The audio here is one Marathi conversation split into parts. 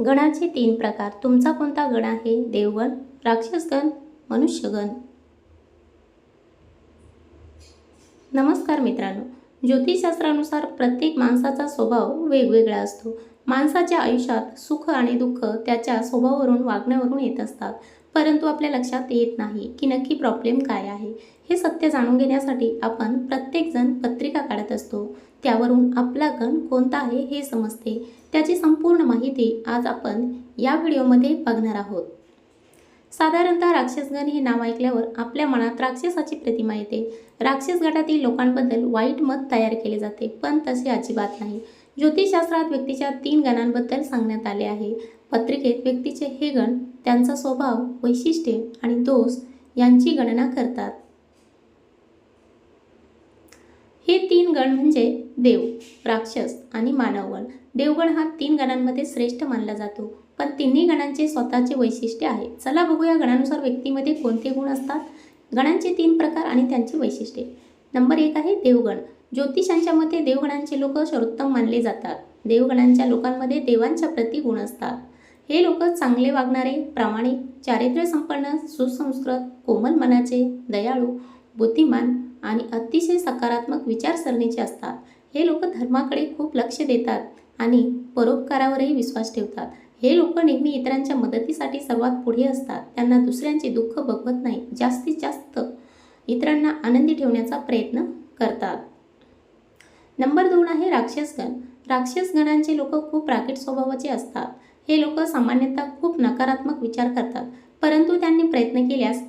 गणाचे तीन प्रकार. तुमचा कोणता गण आहे? देवगण राक्षसगण मनुष्यगण. नमस्कार मित्रांनो. ज्योतिषशास्त्रानुसार प्रत्येक माणसाचा स्वभाव वेगवेगळा असतो. माणसाच्या आयुष्यात सुख आणि दुःख त्याच्या स्वभावावरून वागण्यावरून येत असतात. परंतु आपल्या लक्षात येत नाही की नक्की प्रॉब्लेम काय आहे. हे सत्य जाणून घेण्यासाठी आपण प्रत्येकजण पत्रिका काढत असतो. त्यावरून आपला गण कोणता आहे हे समजते. त्याची संपूर्ण माहिती आज आपण या व्हिडिओमध्ये बघणार आहोत. साधारणतः राक्षसगण हे नाव ऐकल्यावर आपल्या मनात राक्षसाची प्रतिमा येते. राक्षस गटातील लोकांबद्दल वाईट मत तयार केले जाते पण तसे अजिबात नाही. ज्योतिषशास्त्रात व्यक्तीच्या तीन गणांबद्दल सांगण्यात आले आहे. पत्रिकेत व्यक्तीचे हे गण त्यांचा स्वभाव वैशिष्ट्ये आणि दोष यांची गणना करतात. हे तीन गण म्हणजे देव राक्षस आणि मानवगण. देवगण हा तीन गणांमध्ये श्रेष्ठ मानला जातो. पण तिन्ही गणांचे स्वतःचे वैशिष्ट्य आहे. चला बघूया गणानुसार व्यक्तीमध्ये कोणते गुण असतात? गणांचे तीन प्रकार आणि त्यांची वैशिष्ट्ये. नंबर एक आहे देवगण. ज्योतिषांच्या मते देवगणांचे लोक सर्वोत्तम मानले जातात. देवगणांच्या लोकांमध्ये देवांच्या प्रती गुण असतात. हे लोक चांगले वागणारे प्रामाणिक चारित्र्यसंपन्न सुसंस्कृत कोमल मनाचे दयाळू बुद्धिमान आणि अतिशय सकारात्मक विचारसरणीचे असतात. हे लोक धर्माकडे खूप लक्ष देतात आणि परोपकारावरही विश्वास ठेवतात. हे लोक नेहमी इतरांच्या मदतीसाठी सर्वात पुढे असतात. त्यांना दुसऱ्यांचे दुःख बघवत नाही जास्तीत जास्त इतरांना आनंदी ठेवण्याचा प्रयत्न करतात. नंबर दोन आहे राक्षसगण. राक्षसगणांचे लोक खूप राकेट स्वभावाचे असतात. हे लोक सामान्यतः खूप नकारात्मक विचार करतात परंतु त्यांनी प्रयत्न केल्यास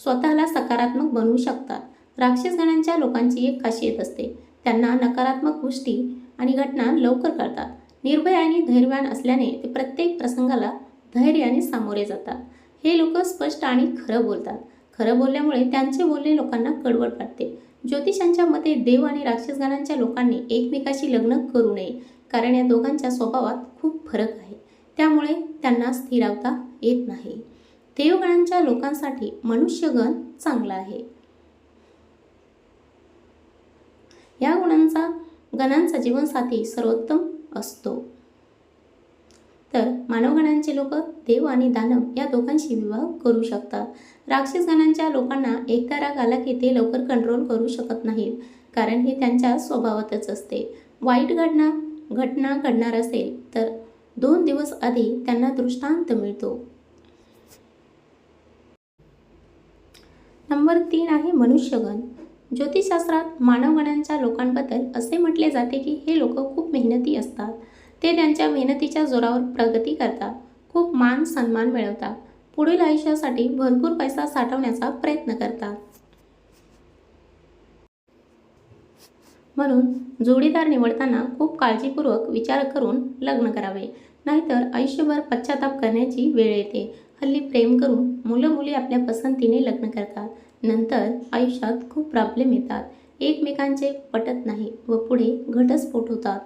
स्वतःला सकारात्मक बनवू शकतात. राक्षसगणांच्या लोकांची एक खासियत असते त्यांना नकारात्मक गोष्टी आणि घटना लवकर कळतात. निर्भय आणि धैर्यवान असल्याने ते प्रत्येक प्रसंगाला धैर्याने सामोरे जातात. हे लोक स्पष्ट आणि खरं बोलतात. खरं बोलल्यामुळे त्यांचे बोलणे लोकांना कडवड वाटते. ज्योतिषांच्या मते देव आणि राक्षसगणांच्या लोकांनी एकमेकाशी लग्न करू नये कारण या दोघांच्या स्वभावात खूप फरक आहे. त्यामुळे त्यांना स्थिरावता येत नाही. देवगणांच्या लोकांसाठी मनुष्यगण चांगला आहे. या गुणांचा गणांचा जीवनसाथी सर्वोत्तम असतो. तर मानवगणांचे लोक देव आणि दानव या दोघांशी विवाह करू शकतात. राक्षसगणांच्या लोकांना एकदा राग आला की ते लवकर कंट्रोल करू शकत नाहीत कारण हे त्यांच्या स्वभावातच असते. वाईट घटना घटना घडणार असेल तर दोन दिवस आधी त्यांना दृष्टांत मिळतो. नंबर तीन आहे मनुष्यगण. ज्योतिषशास्त्रात मानवगणांच्या लोकांबद्दल असे म्हटले जाते की हे लोक खूप मेहनती असतात. ते त्यांच्या मेहनतीच्या जोरावर प्रगती करतात. खूप मान सन्मान मिळवतात. पुढील आयुष्यासाठी भरपूर पैसा साठवण्याचा प्रयत्न करतात. म्हणून जोडीदार निवडताना खूप काळजीपूर्वक विचार करून लग्न करावे. नाहीतर आयुष्यभर पश्चाताप करण्याची वेळ येते. हल्ली प्रेम करून मुलं मुली आपल्या पसंतीने लग्न करतात. नंतर आयुष्यात खूप प्रॉब्लेम येतात. एकमेकांचे पटत नाही व पुढे घटस्फोट होतात.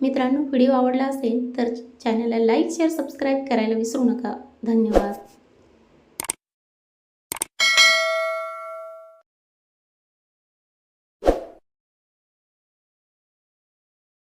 मित्रांनो व्हिडिओ आवडला असेल तर चॅनलला लाईक शेअर सबस्क्राईब करायला विसरू नका. धन्यवाद.